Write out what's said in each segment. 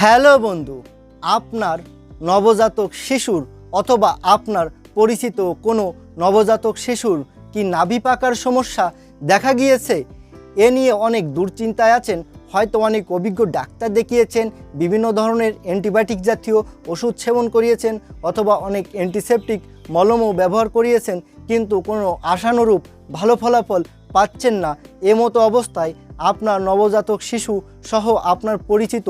Hello বন্ধু, আপনার নবজাতক শিশুর অথবা আপনার পরিচিত কোনো নবজাতক শিশুর কি নাভি পাকার সমস্যা দেখা গিয়েছে? এ নিয়ে অনেক দুশ্চিন্তায় আছেন, হয়তো অনেক অভিজ্ঞ ডাক্তার দেখিয়েছেন, বিভিন্ন ধরনের অ্যান্টিবায়োটিক জাতীয় ওষুধ সেবন করিয়েছেন অথবা অনেক অ্যান্টিসেপটিক মলমও ব্যবহার করিয়েছেন, কিন্তু কোনো আশানুরূপ ভালো ফলাফল পাচ্ছেন না, এমতো অবস্থায় আপনার নবজাতক শিশু সহ আপনার পরিচিত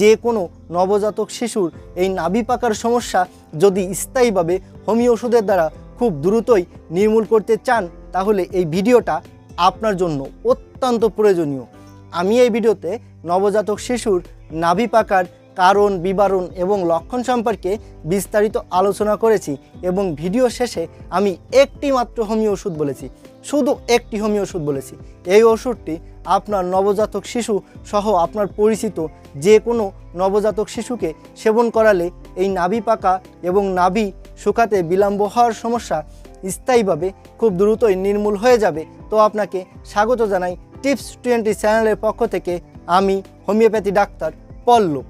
যে কোনো নবজাতক শিশুর এই নাভি পাকার সমস্যা যদি স্থায়ীভাবে হোমিও ওষুধের দ্বারা খুব দ্রুতই নির্মূল করতে চান, তাহলে এই ভিডিওটা আপনার জন্য অত্যন্ত প্রয়োজনীয়। আমি এই ভিডিওতে নবজাতক শিশুর নাভি পাকার কারণ, বিবরণ এবং লক্ষণ সম্পর্কে বিস্তারিত আলোচনা করেছি এবং ভিডিও শেষে আমি একটি মাত্র হোমিও ওষুধ বলেছি, শুধু একটি হোমিও ওষুধ বলেছি। এই ওষুধটি আপনার নবজাতক শিশু সহ আপনার পরিচিত যে কোনো নবজাতক শিশুকে সেবন করালে এই নাভি পাকা এবং নাভি শুকাতে বিলম্ব হওয়ার সমস্যা স্থায়ীভাবে খুব দ্রুতই নির্মূল হয়ে যাবে। তো আপনাকে স্বাগত জানাই টিপস টোয়েন্টি চ্যানেলের পক্ষ থেকে আমি হোমিওপ্যাথি ডাক্তার পল্লব।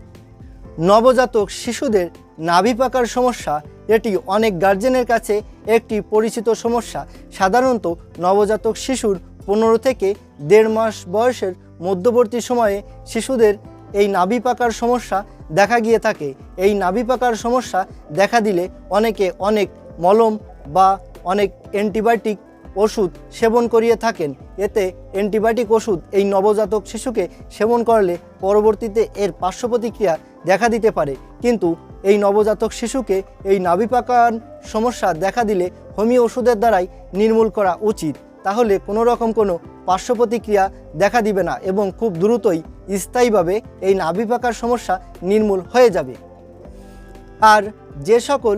নবজাতক শিশুদের নাভি পাকার সমস্যা, এটি অনেক গার্জেনের কাছে একটি পরিচিত সমস্যা। সাধারণত নবজাতক শিশুর পনেরো থেকে দেড় মাস বয়সের মধ্যবর্তী সময়ে শিশুদের এই নাভি পাকার সমস্যা দেখা গিয়ে থাকে। এই নাভি পাকার সমস্যা দেখা দিলে অনেকে অনেক মলম বা অনেক অ্যান্টিবায়োটিক ওষুধ সেবন করিয়ে থাকেন। এতে অ্যান্টিবায়োটিক ওষুধ এই নবজাতক শিশুকে সেবন করলে পরবর্তীতে এর পার্শ্ব প্রতিক্রিয়া দেখা দিতে পারে। কিন্তু এই নবজাতক শিশুকে এই নাভি পাকার সমস্যা দেখা দিলে হোমিও ওষুধের দ্বারাই নির্মূল করা উচিত। তাহলে কোনো রকম কোনো পার্শ্ব প্রতিক্রিয়া দেখা দিবে না এবং খুব দ্রুতই স্থায়ীভাবে এই নাভি পাকার সমস্যা নির্মূল হয়ে যাবে। আর যে সকল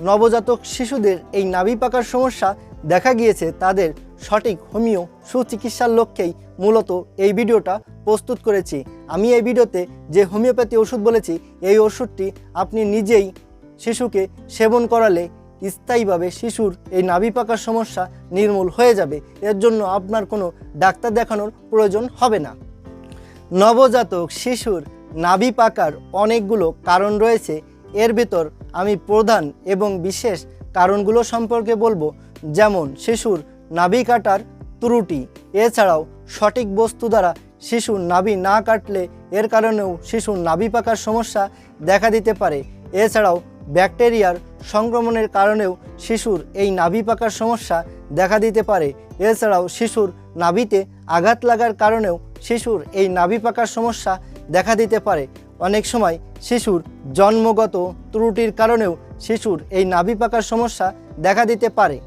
নবজাতক শিশুদের এই নাভি পাকার সমস্যা দেখা গিয়েছে তাদের সঠিক হোমিও সুচিকিৎসার লক্ষ্যেই মূলত এই ভিডিওটা প্রস্তুত করেছি। আমি এই ভিডিওতে যে হোমিওপ্যাথি ওষুধ বলেছি, এই ওষুধটি আপনি নিজেই শিশুকে সেবন করালে স্থায়ীভাবে শিশুর এই নাভি পাকার সমস্যা নির্মূল হয়ে যাবে। এর জন্য আপনার কোনো ডাক্তার দেখানোর প্রয়োজন হবে না। নবজাতক শিশুর নাভি পাকার অনেকগুলো কারণ রয়েছে। এর ভেতর আমি প্রধান এবং বিশেষ কারণগুলো সম্পর্কে বলব। যেমন শিশুর নাভি কাটার ত্রুটি। এছাড়াও সঠিক বস্তু দ্বারা শিশুর নাভি না কাটলে এর কারণেও শিশুর নাভি পাকার সমস্যা দেখা দিতে পারে। এছাড়াও ব্যাকটেরিয়ার সংক্রমণের কারণেও শিশুর এই নাভি পাকার সমস্যা দেখা দিতে পারে। এছাড়াও শিশুর নাভিতে আঘাত লাগার কারণেও শিশুর এই নাভি পাকার সমস্যা দেখা দিতে পারে। অনেক সময় শিশুর জন্মগত ত্রুটির কারণেও শিশুর এই নাভি পাকার সমস্যা দেখা দিতে পারে।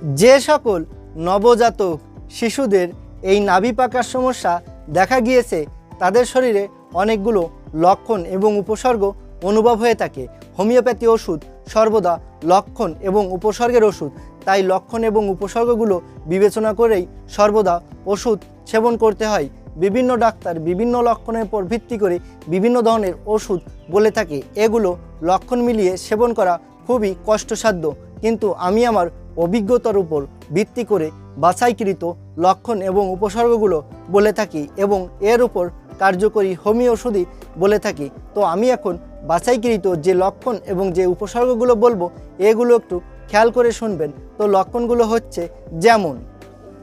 যে সকল নবজাতক শিশুদের এই নাভি পাকার সমস্যা দেখা গিয়েছে, তাদের শরীরে অনেকগুলো লক্ষণ এবং উপসর্গ অনুভব হয়ে থাকে। হোমিওপ্যাথি ওষুধ সর্বদা লক্ষণ এবং উপসর্গের ওষুধ। তাই লক্ষণ এবং উপসর্গগুলো বিবেচনা করেই সর্বদা ওষুধ সেবন করতে হয়। বিভিন্ন ডাক্তার বিভিন্ন লক্ষণের উপর ভিত্তি করে বিভিন্ন ধরনের ওষুধ বলে থাকে। এগুলো লক্ষণ মিলিয়ে সেবন করা খুবই কষ্টসাধ্য। কিন্তু আমি আমার অভিজ্ঞতার উপর ভিত্তি করে বাছাইকৃত লক্ষণ এবং উপসর্গগুলো বলে থাকি এবং এর উপর কার্যকরী হোমিও ওষুধই বলে থাকি। তো আমি এখন বাছাইকৃত যে লক্ষণ এবং যে উপসর্গগুলো বলব, এগুলো একটু খেয়াল করে শুনবেন। তো লক্ষণগুলো হচ্ছে যেমন,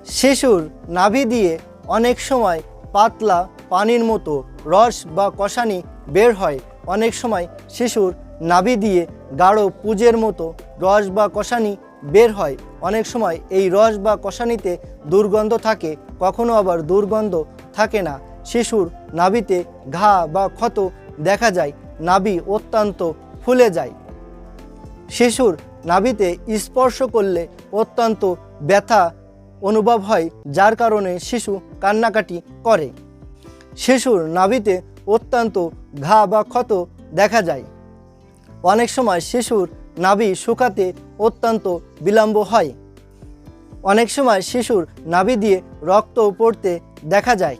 শিশুর নাভি দিয়ে অনেক সময় পাতলা পানির মতো রস বা কষানি বের হয়। অনেক সময় শিশুর নাভি দিয়ে গাঢ় পুজের মতো রস বা কষানি বের হয়। অনেক সময় এই রস বা কষানিতে দুর্গন্ধ থাকে, কখনো আবার দুর্গন্ধ থাকে না। শিশুর নাভিতে ঘা বা ক্ষত দেখা যায়, নাভি অত্যন্ত ফুলে যায়। শিশুর নাভিতে স্পর্শ করলে অত্যন্ত ব্যথা অনুভব হয়, যার কারণে শিশু কান্নাকাটি করে। শিশুর নাভিতে অত্যন্ত ঘা বা ক্ষত দেখা যায়। অনেক সময় শিশুর নাভি শুকাতে অত্যন্ত বিলম্ব হয়। অনেক সময় শিশুর নাভি দিয়ে রক্ত পড়তে দেখা যায়।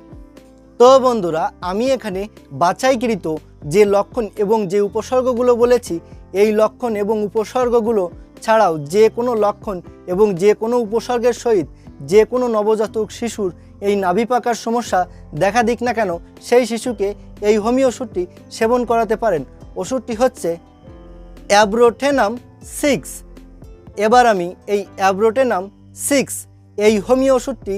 তো বন্ধুরা, আমি এখানে বাছাইকৃত যে লক্ষণ এবং যে উপসর্গগুলো বলেছি, এই লক্ষণ এবং উপসর্গগুলো ছাড়াও যে কোনো লক্ষণ এবং যে কোনো উপসর্গের সহিত যে কোনো নবজাতক শিশুর এই নাভি পাকার সমস্যা দেখা দিক না কেন, সেই শিশুকে এই হোমিও ওষুধটি সেবন করাতে পারেন। ওষুধটি হচ্ছে অ্যাব্রোটেনাম সিক্স। এবার আমি এই অ্যাব্রোটেনাম সিক্স, এই হোমিও ওষুধটি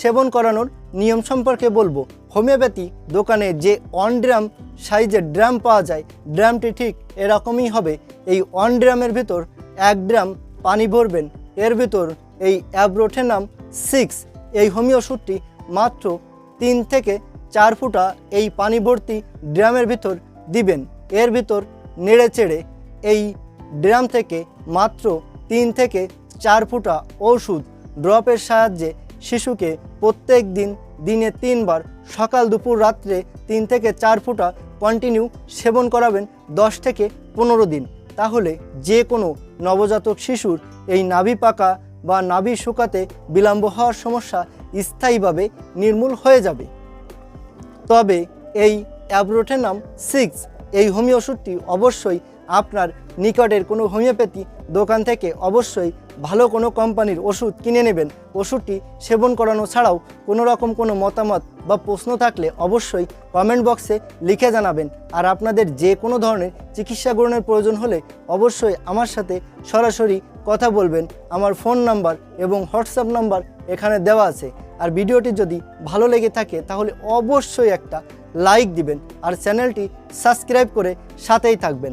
সেবন করানোর নিয়ম সম্পর্কে বলব। হোমিওপ্যাথি দোকানে যে অন ড্রাম সাইজের ড্রাম পাওয়া যায়, ড্রামটি ঠিক এরকমই হবে। এই অন ড্রামের ভিতর এক ড্রাম পানি ভরবেন, এর ভিতর এই অ্যাব্রোটেনাম সিক্স, এই হোমিও ওষুধটি মাত্র তিন থেকে চার ফুটা এই পানি ভর্তি ড্রামের ভিতর দিবেন। এর ভিতর নেড়ে চেড়ে এই ড্রাম থেকে মাত্র তিন থেকে চার ফুটা ওষুধ ড্রপের সাহায্যে শিশুকে প্রত্যেক দিন দিনে তিনবার সকাল দুপুর রাত্রে তিন থেকে চার ফুটা কন্টিনিউ সেবন করাবেন দশ থেকে পনেরো দিন। তাহলে যে কোনো নবজাতক শিশুর এই নাভি পাকা বা নাভি শুকাতে বিলম্ব হওয়ার সমস্যা স্থায়ীভাবে নির্মূল হয়ে যাবে। তবে এই অ্যাব্রোটেনাম সিক্স এই হোমিও ওষুধটি অবশ্যই আপনার নিকটের কোনো হোমিওপ্যাথি দোকান থেকে অবশ্যই ভালো কোনো কোম্পানির ওষুধ কিনে নেবেন। ওষুধটি সেবন করানো ছাড়াও কোনো রকম কোনো মতামত বা প্রশ্ন থাকলে অবশ্যই কমেন্ট বক্সে লিখে জানাবেন। আর আপনাদের যে কোনো ধরনের চিকিৎসা গ্রহণের প্রয়োজন হলে অবশ্যই আমার সাথে সরাসরি কথা বলবেন। আমার ফোন নাম্বার এবং হোয়াটসঅ্যাপ নাম্বার এখানে দেওয়া আছে। আর ভিডিওটি যদি ভালো লেগে থাকে তাহলে অবশ্যই একটা লাইক দিবেন। আর চ্যানেলটি সাবস্ক্রাইব করে সাথেই থাকবেন।